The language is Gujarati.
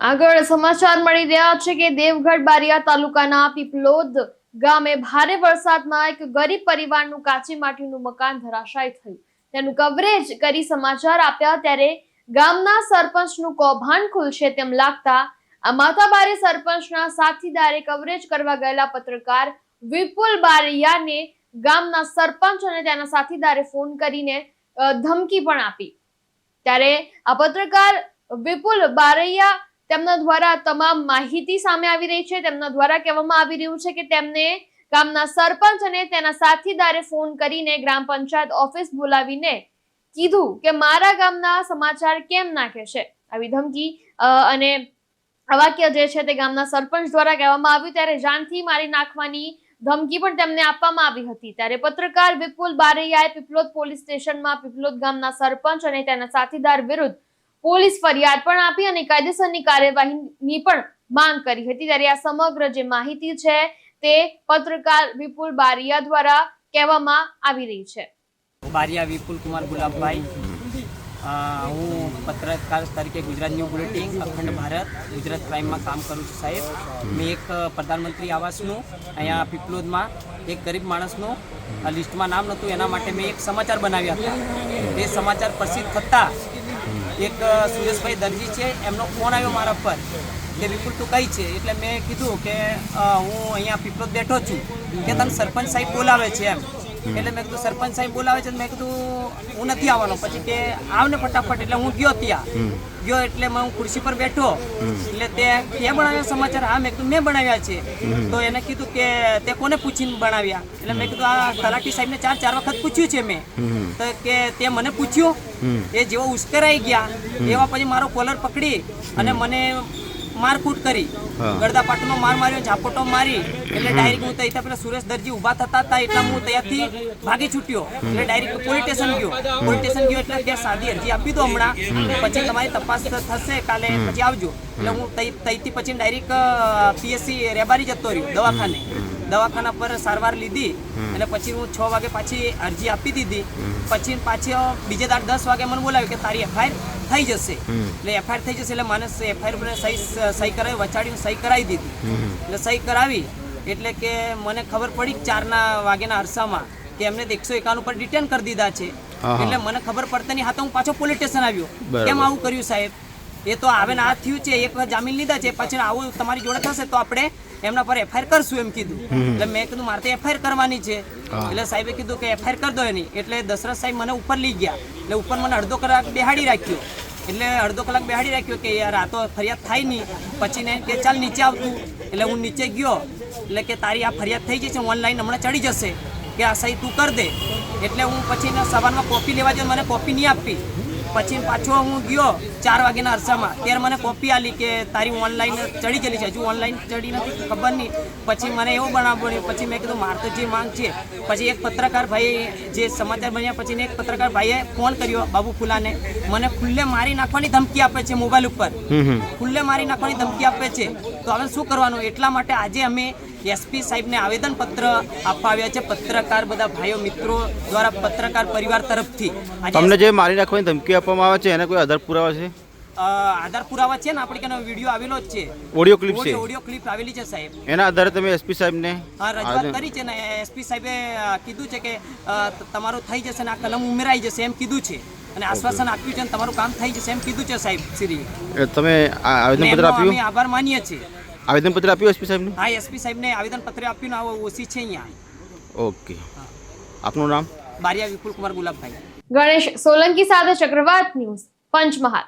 આગળ સમાચાર મળી રહ્યા છે કે દેવગઢ બારિયા તાલુકાના પીપલોદ ગામે ભારે વરસાદમાં એક ગરીબ પરિવારનું કાચી માટીનું મકાન ધરાશાય થયું. તેનું કવરેજ કરી સમાચાર આપ્યા ત્યારે ગામના સરપંચનું કૌભાંડ ખુલશે તેમ લાગતા આ માતાબારી સરપંચના સાથીદારે કવરેજ કરવા ગયેલા પત્રકાર વિપુલ બારિયાને ગામના સરપંચ અને તેના સાથીદારે ફોન કરીને ધમકી પણ આપી. ત્યારે આ પત્રકાર વિપુલ બારૈયા તેમના દ્વારા તમામ માહિતી સામે આવી રહી છે. તેમના દ્વારા કહેવામાં આવી રહ્યું છે કે તેમને ગામના સરપંચ અને તેના સાથીદારે ફોન કરીને ગ્રામ પંચાયત ઓફિસ બોલાવીને કીધું કે મારા ગામના સમાચાર કેમ નાખે છે? આવી ધમકી અને આ વાક્ય જે છે તે ગામના સરપંચ દ્વારા કહેવામાં આવ્યું. ત્યારે જાનથી મારી નાખવાની ધમકી પણ તેમને આપવામાં આવી હતી. ત્યારે પત્રકાર વિપુલ બારૈયાએ પીપલોદ પોલીસ સ્ટેશનમાં પીપલોદ ગામના સરપંચ અને તેના સાથીદાર વિરુદ્ધ પોલીસ ફરિયાદ પણ આપી અને કાયદેસરની કાર્યવાહીની પણ માંગ કરી હતી. ત્યારે આ સમગ્ર જે માહિતી છે તે પત્રકાર વિપુલ બારિયા દ્વારા કહેવામાં આવી રહી છે. બારિયા વિપુલ કુમાર ગુલાબભાઈ. હું પત્રકાર તરીકે ગુજરાત ન્યૂ બુલેટિન, અખંડ ભારત, ગુજરાત ક્રાઇમમાં કામ કરું છું સાહેબ. મેં એક પ્રધાનમંત્રી આવાસનું, અહીંયા પીપલોદમાં એક ગરીબ માણસનું લિસ્ટમાં નામ નહોતું, એના માટે મેં એક સમાચાર બનાવ્યા હતા. તે સમાચાર પ્રસિદ્ધ થતાં એક સુરેશભાઈ દરજી છે, એમનો ફોન આવ્યો મારા પર. કે વિપુલ તું કઈ છે, એટલે મેં કીધું કે હું અહીંયા પીપલોદ બેઠો છું, કે તને સરપંચ સાહેબ બોલાવે છે એમ. એટલે મેં કીધું સરપંચ સાહેબ બોલાવે છે મેં કીધું હું નથી આવવાનો. પછી કે આવ ને ફટાફટ એટલે હું ગયો ત્યાં. ગયો એટલે હું ખુરશી પર બેઠો. એટલે તે કે બનાવ્યા સમાચાર હા મેં કીધું મેં બનાવ્યા છે. તો એને કીધું કે તે કોને પૂછીને બનાવ્યા? એટલે મેં કીધું આ તલાટી સાહેબને ચાર ચાર વખત પૂછ્યું છે મેં. તો કે તે મને પૂછ્યું એ જેવો ઉશ્કેરાઈ ગયા. એવા પછી મારો કોલર પકડી અને મને મારકૂટ કરી. ગળદા પાટનો માર માર્યો ઝાપોટો મારી એટલે ડાયરેક્ટ હું ત્યાં પેલા સુરેશ દરજી ઊભા થતા હતા એટલે હું ત્યાંથી ભાગી છૂટ્યો. એટલે ડાયરેક્ટ પોલીસ સ્ટેશન ગયો. પોલીસ સ્ટેશન ગયો એટલે ત્યાં સાદી અરજી આપી દો હમણાં. પછી તમારી તપાસ થશે કાલે પછી આવજો. એટલે હું તઈથી પછી ડાયરેક્ટ પીએસસી રેબારી જતો રહ્યો દવાખાને. દવાખાના પર સારવાર લીધી. અને પછી હું છ વાગે પાછી અરજી આપી દીધી. પછી પાછી બીજે દાડ દસ વાગે મને બોલાવ્યું કે તારી એફઆઈઆર થઈ જશે. એટલે એફઆઈઆર થઈ જશે એટલે મને એફઆઈઆર પર સહી સહી કરાવી વચાડીને સહી કરાવી દીધી. એટલે સહી કરાવી એટલે કે મને ખબર પડી કે ચારના વાગ્યાના અરસામાં કે એમને એકસો એકાવન પર ડિટેન કરી દીધા છે. એટલે મને ખબર પડતાની હા તો હું પાછો પોલીસ સ્ટેશન આવ્યો. કેમ આવું કર્યું સાહેબ? એ તો આવે ને આ થયું છે એક વખત જામીન લીધા છે પછી આવું તમારી જોડે થશે તો આપણે એમના પર એફઆઈઆર કરશું એમ કીધું. એટલે મેં કીધું મારે તો એફઆઈઆર કરવાની છે. એટલે સાહેબે કીધું કે એફઆઈઆર કરી દો એની. એટલે દશરથ સાહેબ મને ઉપર લઈ ગયા. એટલે ઉપર મને અડધો કલાક બેહાડી રાખ્યો. એટલે અડધો કલાક બેહાડી રાખ્યો કે યાર આ તો ફરિયાદ થાય નહીં. પછી ને કે ચાલ નીચે આવતું. એટલે હું નીચે ગયો. એટલે કે તારી આ ફરિયાદ થઈ જશે ઓનલાઈન હમણાં ચડી જશે. કે આ સહી તું કર દે. એટલે હું પછી સવારમાં કોપી લેવા જઈને મને કોપી નહીં આપી. પછી પાછો હું ગયો ચાર વાગ્યાના અરસામાં. ત્યારે મને કોપી આલી કે તારી ઓનલાઈન ચડી ગયેલી છે. હજુ ઓનલાઈન ચડી નથી ખબર નહીં. પછી મને એવું બનાવ બન્યું પછી મેં કીધું મારે તો જે માંગ છે. પછી એક પત્રકાર ભાઈ જે સમાચાર બન્યા પછી એક પત્રકાર ભાઈએ ફોન કર્યો બાબુ ફુલાને મને ખુલ્લે મારી નાખવાની ધમકી આપે છે મોબાઈલ ઉપર. ખુલ્લે મારી નાખવાની ધમકી આપે છે. તો હવે શું કરવાનું? એટલા માટે આજે અમે એસપી સાહેબને આવેદનપત્ર આપવા આવ્યા છે. પત્રકાર બધા ભાઈઓ મિત્રો દ્વારા પત્રકાર પરિવાર તરફથી. તમને જે મારી નાખવાની ધમકી આપવામાં આવે છે એને કોઈ આધાર પુરાવા છે? આધાર પુરાવા છે ને આપણે કેનો વીડિયો આવેલો જ છે. ઓડિયો ક્લિપ છે. ઓડિયો ક્લિપ આવેલી છે સાહેબ. એના આધારે તમે એસપી સાહેબને હા રજૂઆત કરી છે ને એસપી સાહેબે કીધું છે કે તમારું થઈ જશે ને આ કલમ ઉમેરાઈ જશે એમ કીધું છે. અને આશ્વાસન આપ્યું છે ને તમારું કામ થઈ જશે એમ કીધું છે સાહેબ શ્રી. તમે આવેદનપત્ર આપ્યું? આભાર માનીએ છીએ. આવેદનપત્ર આપ્યું એસપી સાહેબને? હા એસપી સાહેબને આવેદનપત્ર આપ્યું ને આવો ઓછી છે અહીંયા. ઓકે. આપનું નામ? બારિયા વિપુલ કુમાર ગુલાબભાઈ. ગણેશ સોલંકી સાથે ચક્રવાત ન્યૂઝ પંચમહાલ.